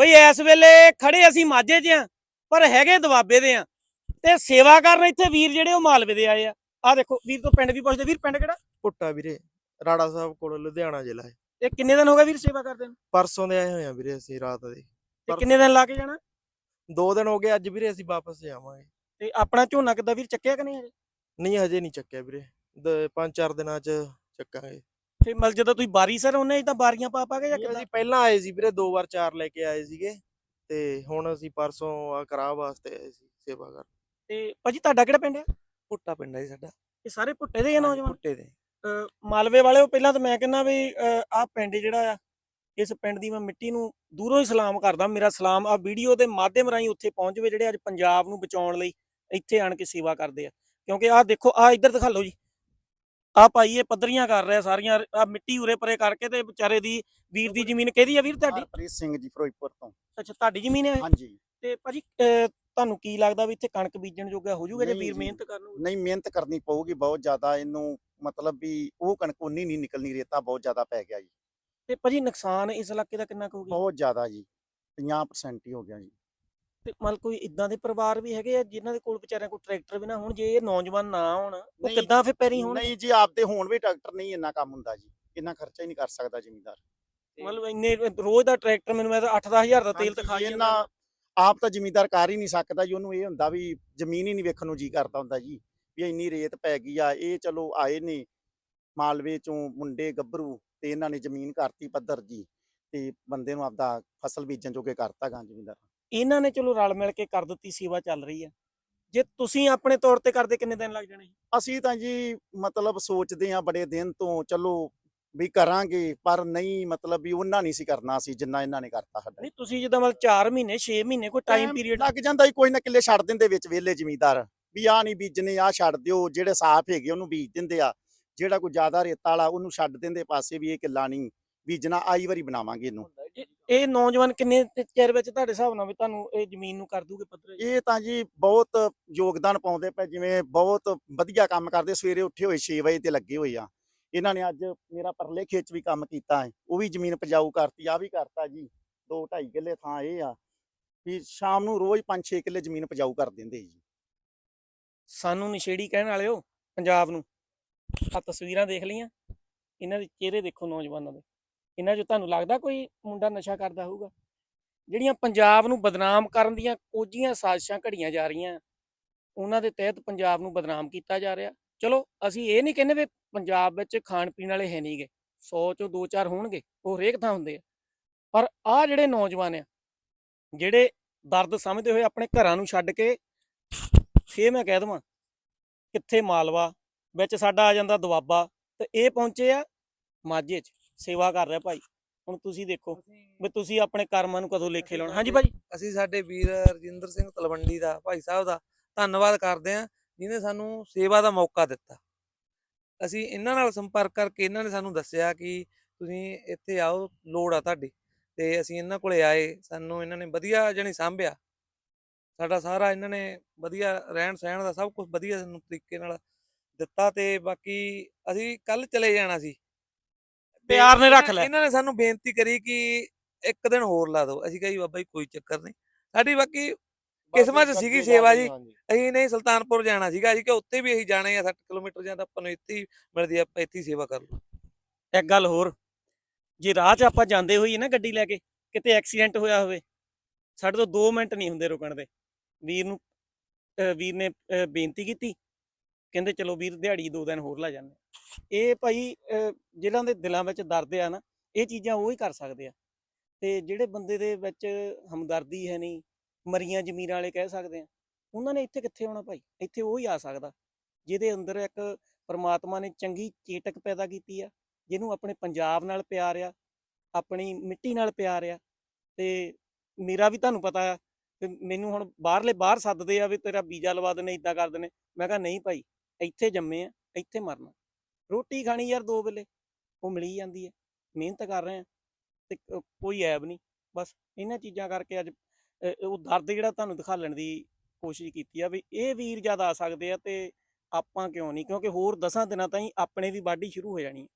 ਬਈ ਇਸ ਵੇਲੇ ਖੜੇ ਅਸੀਂ ਮਾਝੇ 'ਚ ਆ ਪਰ ਹੈਗੇ ਦਵਾਬੇ ਦੇ ਆ ਤੇ ਸੇਵਾ ਕਰਨ ਇੱਥੇ ਵੀਰ ਜਿਹੜੇ ਉਹ ਮਾਲਵੇ ਦੇ ਆਏ ਆ। ਆ ਦੇਖੋ ਵੀਰ ਤੋਂ ਪਿੰਡ ਵੀ ਪੁੱਛਦੇ। ਵੀਰ ਪਿੰਡ ਕਿਹੜਾ? ਭੁੱਟਾ ਵੀਰੇ ਰਾੜਾ ਸਾਹਿਬ ਕੋਲ ਲੁਧਿਆਣਾ ਜ਼ਿਲ੍ਹਾ ਹੈ। ਇਹ ਕਿੰਨੇ ਦਿਨ ਹੋ ਗਏ ਵੀਰ ਸੇਵਾ ਕਰਦੇ ਨੂੰ? ਪਰਸੋਂ ਦੇ ਆਏ ਹੋਏ ਆ ਵੀਰੇ ਅਸੀਂ ਰਾਤ ਦੇ। ਤੇ ਕਿੰਨੇ ਦਿਨ ਲਾ ਕੇ ਜਾਣਾ? ਦੋ ਦਿਨ ਹੋ ਗਏ ਅੱਜ ਵੀਰੇ ਅਸੀਂ ਵਾਪਸ ਜਾਵਾਂਗੇ ਤੇ ਆਪਣਾ ਝੋਨਾ ਕਿੱਦਾਂ ਵੀਰ ਚੱਕਿਆ ਕਿ ਨਹੀਂ ਹਜੇ? ਨਹੀਂ ਹਜੇ ਨਹੀਂ ਚੱਕਿਆ ਵੀਰੇ। ਪੰਜ ਚਾਰ ਦਿਨਾਂ ਚ ਚੱਕਾਂਗੇ। ਤੇ ਮਲ ਜਦੋਂ ਤੁਸੀਂ ਬਾਰੀ ਸਰ ਉਹਨੇ ਤਾਂ ਬਾਰੀਆਂ ਪਾ ਪਾ ਕੇ ਜਾਂ ਕਿੱਦਾਂ? ਅਸੀਂ ਪਹਿਲਾਂ ਆਏ ਸੀ ਵੀਰੇ ਦੋ ਵਾਰ ਚਾਰ ਲੈ ਕੇ ਆਏ ਸੀਗੇ ਤੇ ਹੁਣ ਅਸੀਂ ਪਰਸੋਂ ਆ ਕਰਾਹ ਵਾਸਤੇ ਆਏ ਸੀ ਸੇਵਾ ਕਰ ਤੇ ਭਾਜੀ ਤੁਹਾਡਾ ਕਿਹੜਾ ਪਿੰਡ ਹੈ? ਭੁੱਟਾ ਪਿੰਡ ਹੈ ਜੀ ਸਾਡਾ। ਇਹ ਸਾਰੇ ਭੁੱਟੇ ਦੇ ਹੀ ਆ ਨੌਜਵਾਨ? ਭੁੱਟੇ ਦੇ। ਅਹ ਮਾਲਵੇ ਵਾਲਿਓ ਪਹਿਲਾਂ ਤਾਂ ਮੈਂ ਕਹਿੰਦਾ ਵੀ ਆਹ ਪਿੰਡ ਜਿਹੜਾ ਆ ਇਸ ਪਿੰਡ ਦੀ ਮੈਂ ਮਿੱਟੀ ਨੂੰ ਦੂਰੋਂ ਹੀ ਸਲਾਮ ਕਰਦਾ ਮੇਰਾ ਸਲਾਮ ਆ ਵੀਡੀਓ ਦੇ ਮਾਧਿਅਮ ਰਾਹੀਂ ਉੱਥੇ ਪਹੁੰਚ ਜਵੇ ਜਿਹੜੇ ਅੱਜ ਪੰਜਾਬ ਨੂੰ ਬਚਾਉਣ ਲਈ ਇੱਥੇ ਆਣ ਕੇ ਸੇਵਾ ਕਰਦੇ ਆ। ਕਿਉਂਕਿ ਆਹ ਦੇਖੋ ਆਹ ਇੱਧਰ ਦਿਖਾ ਲਓ ਜੀ। ਆਹ ਭਾਈ ਇਹ ਪੱਧਰੀਆਂ ਕਰ ਰਿਹਾ ਸਾਰੀਆਂ ਆ ਮਿੱਟੀ ਉਰੇ ਪਰੇ ਕਰਕੇ ਤੇ ਵਿਚਾਰੇ ਦੀ ਵੀਰ ਦੀ ਜ਼ਮੀਨ ਕਿਹਦੀ ਆ ਵੀਰ ਤੁਹਾਡੀ? ਹਰਪ੍ਰੀਤ ਸਿੰਘ ਜੀ ਫਿਰੋਜ਼ਪੁਰ ਤੋਂ। ਅੱਛਾ ਤੁਹਾਡੀ ਜ਼ਮੀਨ ਹੈ? ਹਾਂਜੀ। ਤੇ ਭਾਜੀ ਤੁਹਾਨੂੰ ਕੀ ਲੱਗਦਾ ਵੀ ਇੱਥੇ ਕਣਕ ਬੀਜਣ ਜੋਗਾ ਹੋ ਜਾਊਗਾ ਜੇ ਵੀਰ। ਮਿਹਨਤ ਕਰਨ ਨਹੀਂ ਮਿਹਨਤ ਕਰਨੀ ਪਊਗੀ ਬਹੁਤ ਜ਼ਿਆਦਾ ਇਹਨੂੰ ਮਤਲਬ ਵੀ ਉਹ ਕਣਕ ਉਨੀ ਨਹੀਂ ਨਿਕਲਣੀ ਰੇਤਾ ਬਹੁਤ ਜ਼ਿਆਦਾ ਪੈ ਗਿਆ ਜੀ। ਤੇ ਭਾਜੀ ਨੁਕਸਾਨ ਇਸ ਇਲਾਕੇ ਦਾ ਕਿੰਨਾ ਕੁ ਹੋ ਗਿਆ? ਬਹੁਤ ਜ਼ਿਆਦਾ ਜੀ 50% ਹੀ ਹੋ ਗਿਆ ਜੀ। ਤੇ ਮਤਲਬ ਕੋਈ ਇਦਾਂ ਦੇ ਪਰਿਵਾਰ ਵੀ ਹੈਗੇ ਆ ਜਿਨ੍ਹਾਂ ਦੇ ਕੋਲ ਵਿਚਾਰਿਆਂ ਕੋਲ ਟਰੈਕਟਰ ਵੀ ਨਾ ਹੋਣ ਜੇ ਇਹ ਨੌਜਵਾਨ ਨਾ ਹੋਣ ਉਹ ਨਹੀਂ, ਕਿੱਦਾਂ ਫੇ ਪੈਰੀ ਹੋਣ? ਨਹੀਂ ਜੀ ਆਪਦੇ ਹੋਣ ਵੀ ਟਰੈਕਟਰ ਨਹੀਂ ਇੰਨਾ ਕੰਮ ਹੁੰਦਾ ਜੀ ਇੰਨਾ ਖਰਚਾ ਹੀ ਨਹੀਂ ਕਰ ਸਕਦਾ ਜ਼ਿਮੀਂਦਾਰ। ਮਤਲਬ ਇੰਨੇ ਰੋਜ਼ ਦਾ ਟਰੈਕਟਰ ਮੈਨੂੰ ਮੈਂ ਤਾਂ 8-10000 ਦਾ ਤੇਲ ਤਾਂ ਖਾ ਹੀ ਜਾਂਦਾ। ਇਹਨਾਂ ਆਪ ਤਾਂ ਜ਼ਿਮੀਂਦਾਰ ਕਰ ਹੀ ਨਹੀਂ ਸਕਦਾ ਜੀ ਉਹਨੂੰ ਇਹ ਹੁੰਦਾ ਵੀ ਜ਼ਮੀਨ ਹੀ ਨਹੀਂ ਵੇਖਣ ਨੂੰ ਜੀ ਕਰਦਾ ਹੁੰਦਾ ਜੀ ਵੀ ਇੰਨੀ ਰੇਤ ਪੈ ਗਈ ਆ ਇਹ ਚਲੋ ਆਏ ਨੇ ਮਾਲਵੇ ਚੋਂ ਮੁੰਡੇ ਗੱਭਰੂ ਤੇ ਇਹਨਾਂ ਨੇ ਜ਼ਮੀਨ ਕਰਤੀ ਪੱਧਰ ਜੀ ਤੇ ਬੰਦੇ ਨੂੰ ਆਪਦਾ ਫਸਲ ਬੀਜਣ ਜੋਗੇ ਕਰਤਾ ਗਾ ਜ਼ਿਮੀਂਦਾਰ। ਇਹਨਾਂ ਨੇ ਚਲੋ ਰਲ ਮਿਲ ਕੇ ਕਰ ਦਿੱਤੀ ਸੇਵਾ ਚੱਲ ਰਹੀ ਆ। ਜੇ ਤੁਸੀਂ ਆਪਣੇ ਤੌਰ ਤੇ ਕਰਦੇ ਕਿੰਨੇ ਦਿਨ ਲੱਗ ਜਾਣੇ? ਅਸੀਂ ਤਾਂ ਜੀ ਮਤਲਬ ਸੋਚਦੇ ਆ ਬੜੇ ਦਿਨ ਤੋਂ ਚਲੋ ਵੀ ਕਰਾਂਗੇ ਪਰ ਨਹੀਂ ਮਤਲਬ ਵੀ ਉਹਨਾਂ ਨਹੀਂ ਸੀ ਕਰਨਾ ਸੀ ਜਿੰਨਾ ਇਹਨਾਂ ਨੇ ਕਰਤਾ ਸਾਡਾ। ਨਹੀਂ ਤੁਸੀਂ ਜਿੱਦਾਂ ਮਤਲਬ 4 ਮਹੀਨੇ 6 ਮਹੀਨੇ ਕੋਈ ਟਾਈਮ ਪੀਰੀਅਡ ਲੱਗ ਜਾਂਦਾ ਜੀ ਕੋਈ ਨਾ ਕਿੱਲੇ ਛੱਡ ਦਿੰਦੇ ਵਿੱਚ ਵਿਹਲੇ ਜ਼ਮੀਂਦਾਰ। ਵੀ ਆ ਨਹੀਂ ਬੀਜਣੇ ਆ ਛੱਡ ਦਿਓ ਜਿਹੜੇ ਸਾਫ਼ ਹੈਗੇ ਉਹਨੂੰ ਬੀਜ ਦਿੰਦੇ ਆ। ਜਿਹੜਾ ਕੋਈ ਜ਼ਿਆਦਾ ਰੇਤਾ ਵਾਲਾ ਉਹਨੂੰ ਛੱਡ ਦਿੰਦੇ ਪਾਸੇ ਵੀ ਇਹ ਕਿੱਲਾ ਨਹੀਂ ਬੀਜਣਾ ਆਈ ਵਾਰੀ ਬਣਾਵਾਂਗੇ ਇਹਨੂੰ। ਇਹ ਨੌਜਵਾਨ ਕਿੰਨੇ ਚਿਰ ਵਿੱਚ ਤੁਹਾਡੇ ਹਿਸਾਬ ਨਾਲ ਵੀ ਤੁਹਾਨੂੰ ਇਹ ਜ਼ਮੀਨ ਨੂੰ ਕਰ ਦੂਗੇ ਪੱਧਰ ਇਹ ਤਾਂ ਜੀ ਬਹੁਤ ਯੋਗਦਾਨ ਪਾਉਂਦੇ ਪਏ ਜਿਵੇਂ ਬਹੁਤ ਵਧੀਆ ਕੰਮ ਕਰਦੇ ਸਵੇਰੇ ਉੱਠੇ ਹੋਏ 6 ਵਜੇ ਤੇ ਲੱਗੇ ਹੋਏ ਆ। ਇਹਨਾਂ ਨੇ ਅੱਜ ਮੇਰਾ ਪਰਲੇ ਖੇਤ ਵੀ ਕੰਮ ਕੀਤਾ ਹੈ ਉਹ ਵੀ ਜ਼ਮੀਨ ਪਜਾਊ ਕਰਤੀ ਆ ਵੀ ਕਰਤਾ ਜੀ 2 2.5 ਕਿੱਲੇ ਥਾਂ ਇਹ ਆ ਵੀ ਸ਼ਾਮ ਨੂੰ ਰੋਜ਼ 5-6 ਕਿੱਲੇ ਜ਼ਮੀਨ ਪਜਾਊ ਕਰ ਦਿੰਦੇ ਜੀ। ਸਾਨੂੰ ਨਸ਼ੇੜੀ ਕਹਿਣ ਵਾਲਿਓ ਪੰਜਾਬ ਨੂੰ। ਆ ਤਸਵੀਰਾਂ ਦੇਖ ਲਈਆਂ ਇਹਨਾਂ ਦੇ ਚਿਹਰੇ ਦੇਖੋ ਨੌਜਵਾਨਾਂ ਦੇ। ਇਹਨਾਂ 'ਚ ਤੁਹਾਨੂੰ ਲੱਗਦਾ ਕੋਈ ਮੁੰਡਾ ਨਸ਼ਾ ਕਰਦਾ ਹੋਊਗਾ? ਜਿਹੜੀਆਂ ਪੰਜਾਬ ਨੂੰ ਬਦਨਾਮ ਕਰਨ ਦੀਆਂ ਕੋਝੀਆਂ ਸਾਜ਼ਿਸ਼ਾਂ ਘੜੀਆਂ ਜਾ ਰਹੀਆਂ, ਉਹਨਾਂ ਦੇ ਤਹਿਤ ਪੰਜਾਬ ਨੂੰ ਬਦਨਾਮ ਕੀਤਾ ਜਾ ਰਿਹਾ। ਚਲੋ, ਅਸੀਂ ਇਹ ਨਹੀਂ ਕਹਿੰਦੇ ਵੀ ਪੰਜਾਬ ਵਿੱਚ ਖਾਣ ਪੀਣ ਵਾਲੇ ਹੈ ਨਹੀਂਗੇ। 100 ਚੋਂ 2-4 ਹੋਣਗੇ, ਉਹ ਹਰੇਕ ਥਾਂ ਹੁੰਦੇ ਆ। ਪਰ ਆ ਜਿਹੜੇ ਨੌਜਵਾਨ ਆ, ਜਿਹੜੇ ਦਰਦ ਸਮਝਦੇ ਹੋਏ ਆਪਣੇ ਘਰਾਂ ਨੂੰ ਛੱਡ ਕੇ, ਫੇਰ ਮੈਂ ਕਹਿ ਦਵਾਂ, ਕਿੱਥੇ ਮਾਲਵਾ, ਵਿੱਚ ਸਾਡਾ ਆ ਜਾਂਦਾ ਦੁਆਬਾ, ਤੇ ਇਹ ਪਹੁੰਚੇ ਆ ਮਾਝੇ 'ਚ। ਸੇਵਾ ਕਰ ਰਿਹਾ ਭਾਈ। ਹੁਣ ਤੁਸੀਂ ਦੇਖੋ ਵੀ ਤੁਸੀਂ ਆਪਣੇ ਕਰਮਾਂ ਨੂੰ ਕਦੋਂ ਲੇਖੇ ਲਾਉਣਾ। ਹਾਂਜੀ ਭਾਈ ਅਸੀਂ ਸਾਡੇ ਵੀਰ ਰਜਿੰਦਰ ਸਿੰਘ ਤਲਵੰਡੀ ਦਾ ਭਾਈ ਸਾਹਿਬ ਦਾ ਧੰਨਵਾਦ ਕਰਦੇ ਹਾਂ ਜਿਨੇ ਸਾਨੂੰ ਸੇਵਾ ਦਾ ਮੌਕਾ ਦਿੱਤਾ। ਅਸੀਂ ਇਹਨਾਂ ਨਾਲ ਸੰਪਰਕ ਕਰਕੇ ਇਹਨਾਂ ਨੇ ਸਾਨੂੰ ਦੱਸਿਆ ਕਿ ਤੁਸੀਂ ਇੱਥੇ ਆਓ ਲੋੜ ਆ ਤੁਹਾਡੀ। ਤੇ ਅਸੀਂ ਇਹਨਾਂ ਕੋਲੇ ਆਏ ਸਾਨੂੰ ਇਹਨਾਂ ਨੇ ਵਧੀਆ ਜਣੀ ਸਾਂਭਿਆ। ਸਾਡਾ ਸਾਰਾ ਇਹਨਾਂ ਨੇ ਵਧੀਆ ਰਹਿਣ ਸਹਿਣ ਦਾ ਸਭ ਕੁਝ ਵਧੀਆ ਸਾਨੂੰ ਤਰੀਕੇ ਨਾਲ ਦਿੱਤਾ ਤੇ ਬਾਕੀ ਅਸੀਂ ਕੱਲ ਚਲੇ ਜਾਣਾ ਸੀ। ਪਿਆਰ ਨੇ ਰੱਖ ਲਿਆ। ਇਹਨਾਂ ਨੇ ਸਾਨੂੰ ਬੇਨਤੀ ਕਰੀ ਕਿ ਇੱਕ ਦਿਨ ਹੋਰ ਲਾ ਦਿਓ। ਅਸੀਂ ਕਿਹਾ ਬਾਬਾ ਜੀ ਕੋਈ ਚੱਕਰ ਨਹੀਂ। ਸਾਡੀ ਬਾਕੀ ਕਿਸਮਤ 'ਚ ਸੀਗੀ ਸੇਵਾ ਜੀ। ਅਸੀਂ ਨਹੀਂ ਸੁਲਤਾਨਪੁਰ ਜਾਣਾ ਸੀਗਾ ਜੀ ਕਿ ਉੱਥੇ ਵੀ ਅਸੀਂ ਜਾਣੇ ਆ 60 ਕਿਲੋਮੀਟਰ ਜਾਂ ਤਾਂ ਆਪਾਂ ਨੂੰ ਇੱਥੇ ਮਿਲਦੀ ਆ, ਆਪਾਂ ਇੱਥੇ ਸੇਵਾ ਕਰ ਲਓ। ਇੱਕ ਗੱਲ ਹੋਰ ਜੇ ਰਾਹ 'ਚ ਆਪਾਂ ਜਾਂਦੇ ਹੋਈਏ ਨਾ ਗੱਡੀ ਲੈ ਕੇ ਕਿਤੇ ਐਕਸੀਡੈਂਟ ਹੋਇਆ ਹੋਵੇ ਸਾਡੇ ਤੋਂ 2 ਮਿੰਟ ਨਹੀਂ ਹੁੰਦੇ ਰੁਕਣ ਦੇ। ਵੀਰ ਨੂੰ ਵੀਰ ਨੇ ਬੇਨਤੀ ਕੀਤੀ। ਕਹਿੰਦੇ ਚਲੋ ਵੀਰ ਦਿਹਾੜੀ ਦੋ ਦਿਨ ਹੋਰ ਲਾ ਜਾਂਦੇ ਇਹ ਭਾਈ, ਅਹ, ਜਿਹਨਾਂ ਦੇ ਦਿਲਾਂ ਵਿੱਚ ਦਰਦ ਆ ਨਾ, ਇਹ ਚੀਜ਼ਾਂ ਉਹ ਹੀ ਕਰ ਸਕਦੇ ਆ। ਤੇ ਜਿਹੜੇ ਬੰਦੇ ਦੇ ਵਿੱਚ ਹਮਦਰਦੀ ਹੈ ਨਹੀਂ, ਮਰੀਆਂ ਜ਼ਮੀਰਾਂ ਵਾਲੇ ਕਹਿ ਸਕਦੇ ਆ, ਉਹਨਾਂ ਨੇ ਇੱਥੇ ਕਿੱਥੇ ਆਉਣਾ ਭਾਈ? ਇੱਥੇ ਉਹ ਹੀ ਆ ਸਕਦਾ। ਜਿਹਦੇ ਅੰਦਰ ਇੱਕ ਪਰਮਾਤਮਾ ਨੇ ਚੰਗੀ ਚੇਟਕ ਪੈਦਾ ਕੀਤੀ ਆ, ਜਿਹਨੂੰ ਆਪਣੇ ਪੰਜਾਬ ਨਾਲ ਪਿਆਰ ਆ, ਆਪਣੀ ਮਿੱਟੀ ਨਾਲ ਪਿਆਰ ਆ, ਤੇ ਮੇਰਾ ਵੀ ਤੁਹਾਨੂੰ ਪਤਾ ਆ, ਤੇ ਮੈਨੂੰ ਹੁਣ ਬਾਹਰਲੇ ਬਾਹਰ ਸੱਦਦੇ ਆ ਵੀ ਤੇਰਾ ਵੀਜ਼ਾ ਲਵਾ ਦਿੰਦੇ ਇਦਾਂ ਕਰ ਦਿੰਦੇ। ਮੈਂ ਕਿਹਾ ਨਹੀਂ ਭਾਈ ਇੱਥੇ ਜੰਮੇ ਆ ਇੱਥੇ ਮਰਨਾ। ਰੋਟੀ ਖਾਣੀ ਯਾਰ ਦੋ ਵੇਲੇ ਉਹ ਮਿਲੀ ਜਾਂਦੀ ਹੈ ਮਿਹਨਤ ਕਰ ਰਹੇ ਆ ਤੇ ਕੋਈ ਐਬ ਨਹੀਂ। ਬਸ ਇਹਨਾਂ ਚੀਜ਼ਾਂ ਕਰਕੇ ਅੱਜ ਉਹ ਦਰਦ ਜਿਹੜਾ ਤੁਹਾਨੂੰ ਦਿਖਾਲਣ ਦੀ ਕੋਸ਼ਿਸ਼ ਕੀਤੀ ਆ ਵੀ ਇਹ ਵੀਰ ਜਦ ਆ ਸਕਦੇ ਆ ਤੇ ਆਪਾਂ ਕਿਉਂ ਨਹੀਂ? ਕਿਉਂਕਿ ਹੋਰ 10 ਦਿਨਾਂ ਤਾਈਂ ਆਪਣੇ ਵੀ ਵਾਢੀ ਸ਼ੁਰੂ ਹੋ ਜਾਣੀ ਹੈ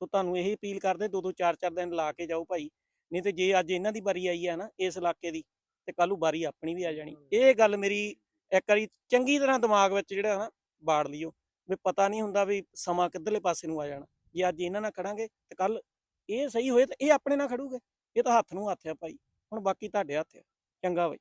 ਸੋ ਤੁਹਾਨੂੰ ਇਹ ਅਪੀਲ ਕਰਦੇ ਦੋ ਦੋ ਚਾਰ ਚਾਰ ਦਿਨ ਲਾ ਕੇ ਜਾਓ ਭਾਈ। ਨਹੀਂ ਤੇ ਜੇ ਅੱਜ ਇਹਨਾਂ ਦੀ ਵਾਰੀ ਆਈ ਆ ਨਾ ਇਸ ਇਲਾਕੇ ਦੀ ਤੇ ਕੱਲ ਵਾਰੀ ਆਪਣੀ ਵੀ ਆ ਜਾਣੀ। ਇਹ ਗੱਲ ਮੇਰੀ ਇੱਕ ਵਾਰੀ ਚੰਗੀ ਤਰ੍ਹਾਂ ਦਿਮਾਗ ਵਿੱਚ ਜਿਹੜਾ ਨਾ ਬਾੜ ਲਿਓ ਵੀ ਪਤਾ ਨਹੀਂ ਹੁੰਦਾ ਵੀ ਸਮਾਂ ਕਿੱਧਰਲੇ ਪਾਸੇ ਨੂੰ ਆ ਜਾਣਾ। ਜੇ ਅੱਜ ਇਹਨਾਂ ਨਾਲ ਖੜਾਂਗੇ ਤੇ ਕੱਲ ਇਹ ਸਹੀ ਹੋਏ ਤੇ ਇਹ ਆਪਣੇ ਨਾਲ ਖੜੂਗੇ। ਇਹ ਤਾਂ ਹੱਥ ਨੂੰ ਹੱਥ ਆ ਭਾਈ। ਹੁਣ ਬਾਕੀ ਤੁਹਾਡੇ ਹੱਥ ਆ। ਚੰਗਾ ਬਈ।